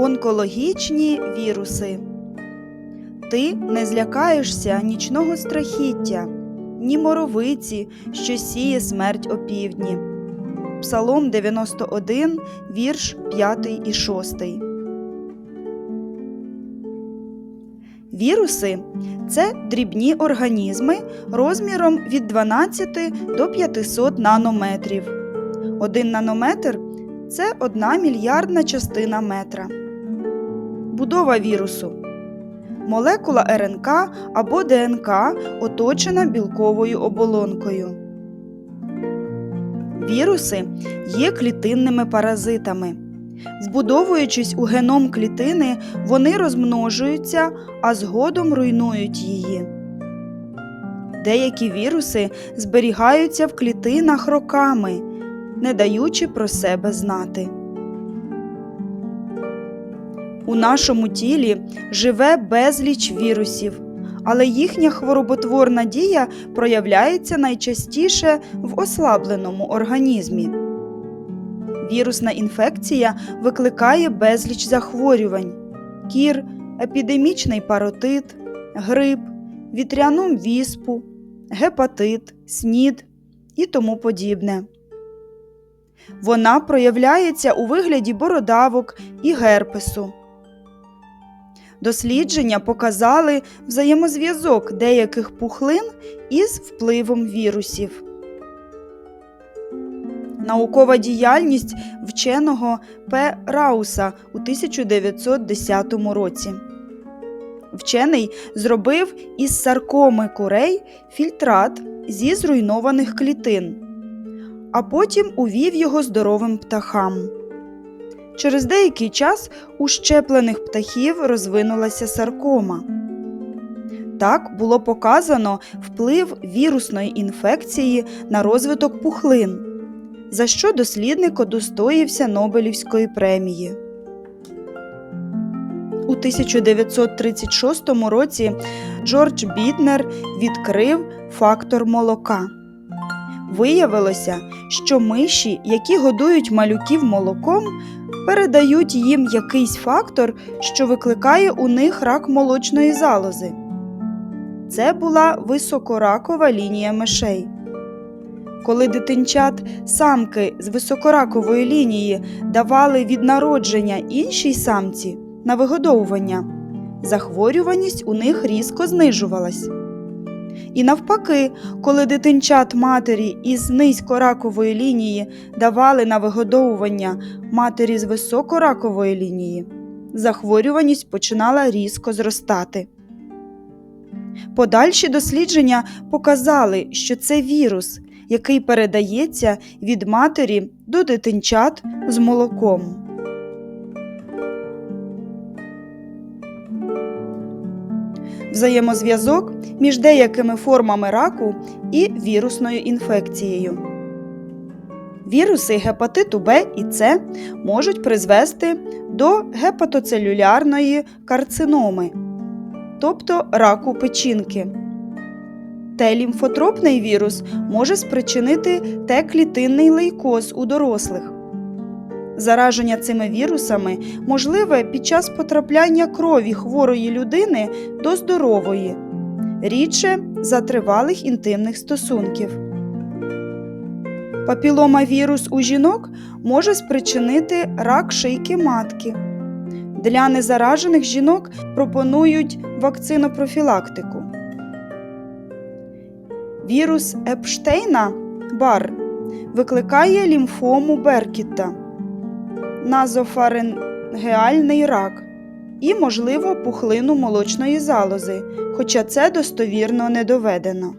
Онкологічні віруси. Ти не злякаєшся нічного страхіття, ні моровиці, що сіє смерть опівдні. Псалом 91, вірш 5 і 6. Віруси це дрібні організми розміром від 12 до 500 нанометрів. Один нанометр це одна мільярдна частина метра. Будова вірусу. Молекула РНК або ДНК оточена білковою оболонкою. Віруси є клітинними паразитами. Вбудовуючись у геном клітини, вони розмножуються, а згодом руйнують її. Деякі віруси зберігаються в клітинах роками, не даючи про себе знати. У нашому тілі живе безліч вірусів, але їхня хвороботворна дія проявляється найчастіше в ослабленому організмі. Вірусна інфекція викликає безліч захворювань: кір, епідемічний паротит, грип, вітряну віспу, гепатит, снід і тому подібне. Вона проявляється у вигляді бородавок і герпесу. Дослідження показали взаємозв'язок деяких пухлин із впливом вірусів. Наукова діяльність вченого П. Рауса у 1910 році. Вчений зробив із саркоми курей фільтрат зі зруйнованих клітин, а потім увів його здоровим птахам. Через деякий час у щеплених птахів розвинулася саркома. Так було показано вплив вірусної інфекції на розвиток пухлин, за що дослідник удостоївся Нобелівської премії. У 1936 році Джордж Бітнер відкрив фактор молока. Виявилося, що миші, які годують малюків молоком, передають їм якийсь фактор, що викликає у них рак молочної залози. Це була високоракова лінія мишей. Коли дитинчат самки з високоракової лінії давали від народження іншій самці на вигодовування, захворюваність у них різко знижувалась. І навпаки, коли дитинчат матері із низькоракової лінії давали на вигодовування матері з високоракової лінії, захворюваність починала різко зростати. Подальші дослідження показали, що це вірус, який передається від матері до дитинчат з молоком. Взаємозв'язок між деякими формами раку і вірусною інфекцією. Віруси гепатиту Б і С можуть призвести до гепатоцелюлярної карциноми, тобто раку печінки. Т-лімфотропний вірус може спричинити Т-клітинний лейкоз у дорослих. Зараження цими вірусами можливе під час потрапляння крові хворої людини до здорової, рідше за тривалих інтимних стосунків. Папіломавірус у жінок може спричинити рак шийки матки. Для незаражених жінок пропонують вакцинопрофілактику. Вірус Епштейна бар викликає лімфому Беркіта, назофарингеальний рак і, можливо, пухлину молочної залози, хоча це достовірно не доведено.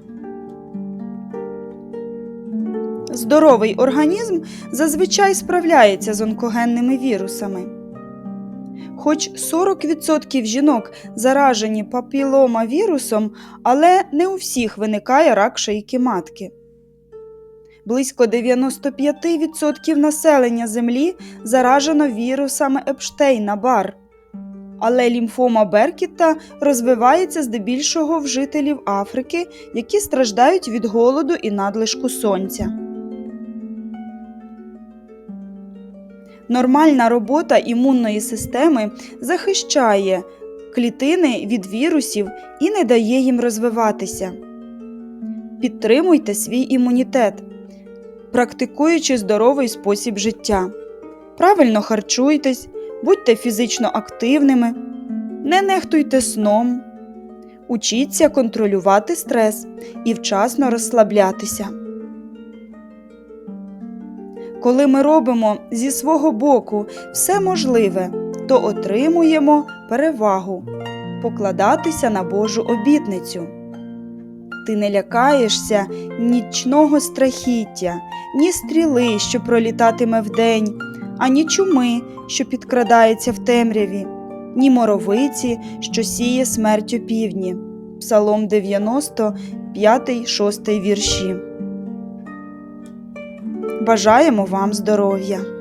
Здоровий організм зазвичай справляється з онкогенними вірусами. Хоч 40% жінок заражені папіломавірусом, але не у всіх виникає рак шийки матки. Близько 95% населення Землі заражено вірусами Епштейна бар. Але лімфома Беркіта розвивається здебільшого в жителів Африки, які страждають від голоду і надлишку сонця. Нормальна робота імунної системи захищає клітини від вірусів і не дає їм розвиватися. Підтримуйте свій імунітет, практикуючи здоровий спосіб життя. Правильно харчуйтесь, будьте фізично активними, не нехтуйте сном, учіться контролювати стрес і вчасно розслаблятися. Коли ми робимо зі свого боку все можливе, то отримуємо перевагу покладатися на Божу обітницю. Ти не лякаєшся нічного страхіття, ні стріли, що пролітатиме вдень, ані чуми, що підкрадається в темряві, ні моровиці, що сіє смерть у півдні. Псалом 90, 5, 6 вірші. Бажаємо вам здоров'я!